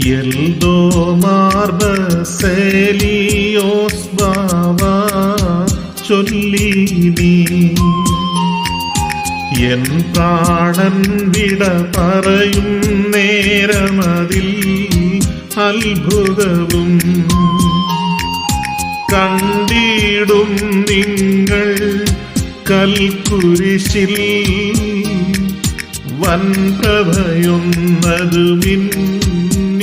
മാർബസേലിയോസ് ബാവ ചൊല്ലി നീ. എൻ പ്രാണൻ വിട പറയും നേരമതിൽ അത്ഭുതവും. കണ്ടിടും നിങ്ങൾ കൽക്കുരിശിൽ വൻ പ്രഭയൊന്നതു മിന്നും